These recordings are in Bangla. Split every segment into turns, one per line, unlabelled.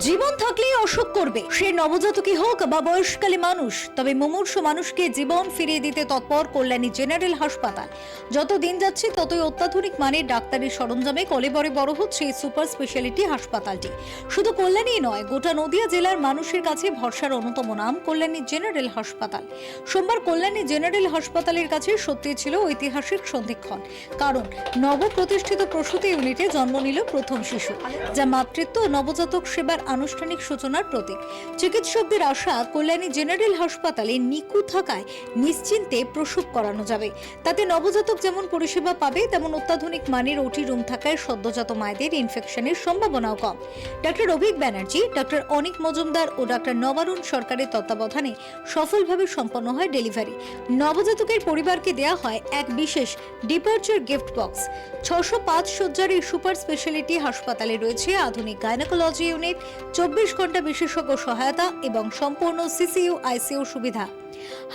জীবন থাকলেই অসুখ করবে। সে নবজাতকই হোক বা বয়সকালী মানুষ, তবে মুমূর্ষ মানুষকে জীবন ফিরিয়ে দিতে তৎপর কল্যাণী জেনারেল হাসপাতাল। যত দিন যাচ্ছে, ততই অত্যাধুনিক মানের ডাক্তারি সরঞ্জামে কলেবরে বড় হচ্ছে এই সুপার স্পেশালিটি হাসপাতালটি। শুধু কল্যাণী নয়, গোটা নদিয়া জেলার মানুষের কাছে ভরসার অন্যতম নাম কল্যাণী জেনারেল হাসপাতাল। সোমবার কল্যাণী জেনারেল হাসপাতালের কাছে সত্যি ছিল ঐতিহাসিক সন্ধিক্ষণ। কারণ, নবপ্রতিষ্ঠিত প্রসূতি ইউনিটে জন্ম নিল প্রথম শিশু, যা মাতৃত্ব নবজাতক সেবার আনুষ্ঠানিক সূচনার প্রতীক। চিকিৎসকদের আশা, কল্যাণী জেনারেল হাসপাতালে নিকু থাকায় নিশ্চিন্তে প্রসব করানো যাবে। তাতে নবজাতক যেমন পরিষেবা পাবে, তেমন অত্যাধুনিক মানের ওটি রুম থাকায় সদ্যজাত মায়েদের ইনফেকশনের সম্ভাবনাও কম। ডক্টর অভিক ব্যানার্জি ডক্টর অনিক মজুমদার ও ডক্টর নবারুণ সরকারের তত্ত্বাবধানে সফলভাবে সম্পন্ন হয় ডেলিভারি। নবজাতকের পরিবারকে দেয়া হয় এক বিশেষ ডিপার্চার গিফট বক্স। ছশো পাঁচ শয্যার এই সুপার স্পেশালিটি হাসপাতালে রয়েছে আধুনিক গাইনোকোলজি ইউনিট চব্বিশ ঘণ্টা বিশেষজ্ঞ সহায়তা এবং সম্পূর্ণ সিসিইউ, আইসিইউ সুবিধা।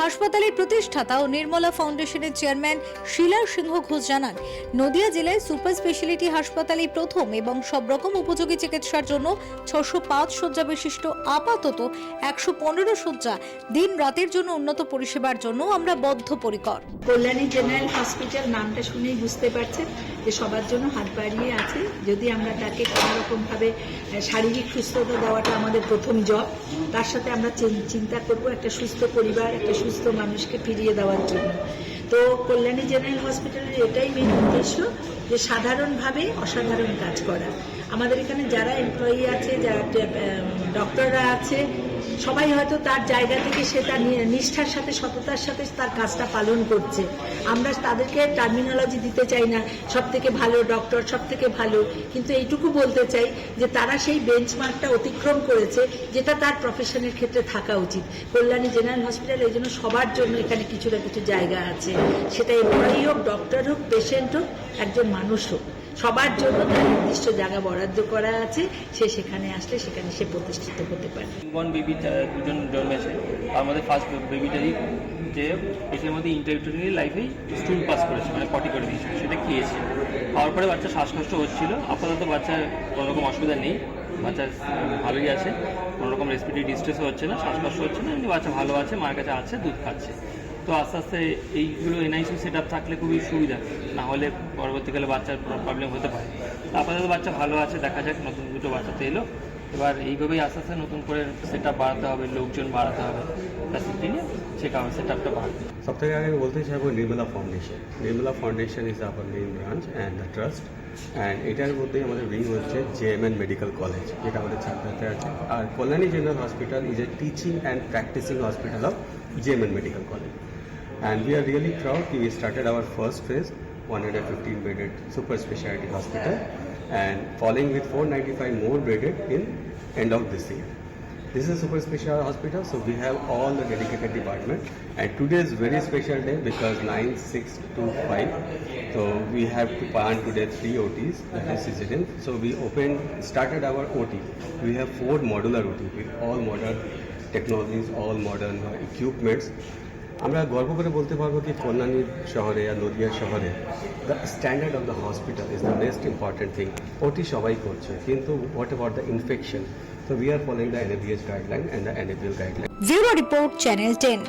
হাসপাতালের প্রতিষ্ঠাতা ও নির্মলা ফাউন্ডেশনের চেয়ারম্যান শিলা সিংহ ঘোষ জানান, নদিয়া জেলায় সুপার স্পেশালিটি হাসপাতালে প্রথম এবং সব রকম উপযোগী চিকিৎসার জন্য ছশো পাঁচ শয্যা বিশিষ্ট আপাতত একশো পনেরো শয্যা দিন রাতের জন্য উন্নত পরিষেবার জন্য আমরা বদ্ধপরিকর।
কল্যাণী জেনারেল হসপিটাল নামটা শুনেই বুঝতে পারছেন যে সবার জন্য হাত বাড়িয়ে আছে। যদি আমরা তাকে কোনো রকমভাবে শারীরিক সুস্থতা দেওয়াটা আমাদের প্রথম জব তার সাথে আমরা চিন্তা করব একটা সুস্থ পরিবার, একটা সুস্থ মানুষকে ফিরিয়ে দেওয়ার জন্য। তো কল্যাণী জেনারেল হসপিটালের এটাই মেন উদ্দেশ্য যে সাধারণভাবে অসাধারণ কাজ করা। আমাদের এখানে যারা এমপ্লয়ি আছে, যারা ডক্টররা আছে, সবাই হয়তো তার জায়গা থেকে সে তার নিষ্ঠার সাথে, সততার সাথে তার কাজটা পালন করছে। আমরা তাদেরকে টার্মিনোলজি দিতে চাই না সব থেকে ভালো ডক্টর সব থেকে ভালো। কিন্তু এইটুকু বলতে চাই যে তারা সেই বেঞ্চমার্কটা অতিক্রম করেছে, যেটা তার প্রফেশনের ক্ষেত্রে থাকা উচিত। কল্যাণী জেনারেল হসপিটাল এই জন্য সবার জন্য এখানে কিছু না কিছু জায়গা আছে। সেটা এমপ্লয়ি হোক ডক্টর হোক পেশেন্ট হোক, একজন মানুষ হোক। সবার জন্য তার নির্দিষ্ট জায়গা বরাদ্দ করা আছে। সে সেখানে আসলে সেখানে সে প্রতিষ্ঠিত হতে পারে।
বন বেবি দুজন জন্মেছে। তার মধ্যে ফার্স্ট বেবিটারই যে পেটের মধ্যে ইন্টারভিউটারি লাইফেই স্টুল পাস করেছে মানে পটি করে দিয়েছে। সেটা খেয়েছে। খাওয়ার পরে বাচ্চা শ্বাসকষ্ট হচ্ছিল। আপাতত বাচ্চার কোনো রকম অসুবিধা নেই। বাচ্চা ভালোই আছে। কোনো রকম রেসপিরেটরি ডিস্ট্রেসও হচ্ছে না, শ্বাসকষ্ট হচ্ছে না। এমনি বাচ্চা ভালো আছে, মার কাছে আছে, দুধ খাচ্ছে। তো আস্তে আস্তে এইগুলো এনআইসি সেট আপ থাকলে খুবই সুবিধা। না হলে পরবর্তীকালে বাচ্চার প্রবলেম হতে পারে। আপাতত বাচ্চা ভালো আছে, দেখা যাক, নতুন দুটো বাচ্চা তো এলো। এবার এইভাবেই আস্তে আস্তে নতুন করে সেট আপ বাড়াতে হবে, লোকজন বাড়াতে হবে। ফ্যাসিলিটি নিয়ে সে কারণে সেট আপটা বাড়বে
সব থেকে আগে বলতে চাইব Nirmala foundation Nirmala foundation is our main branch and the trust and এটার মধ্যেই আমাদের উইং হচ্ছে জেএমএন মেডিকেল কলেজ যেটা আমাদের চারটাতে আছে। আর Kalyani general hospital is a teaching and practising hospital of JMN medical college And we are really proud we started our first phase, 115 bedded super specialty hospital and following with 495 more bedded in end of this year. This is a super special hospital, so we have all the dedicated department. And today is very special day because 9625. So we have to plan today three OTs, that is CGTN. So we opened, started our OT. We have four modular OT with all modern technologies, all modern equipments. আমরা গর্ব করে বলতে পারব কি কল্যাণী শহরে আর নদিয়া শহরে the standard of the hospital is the best important thing OT সবাই করছে, কিন্তু হোয়াট অ্যাবাউট দ্য ইনফেকশন তো we are following the NABS guideline and the NABL guideline
zero report channel ten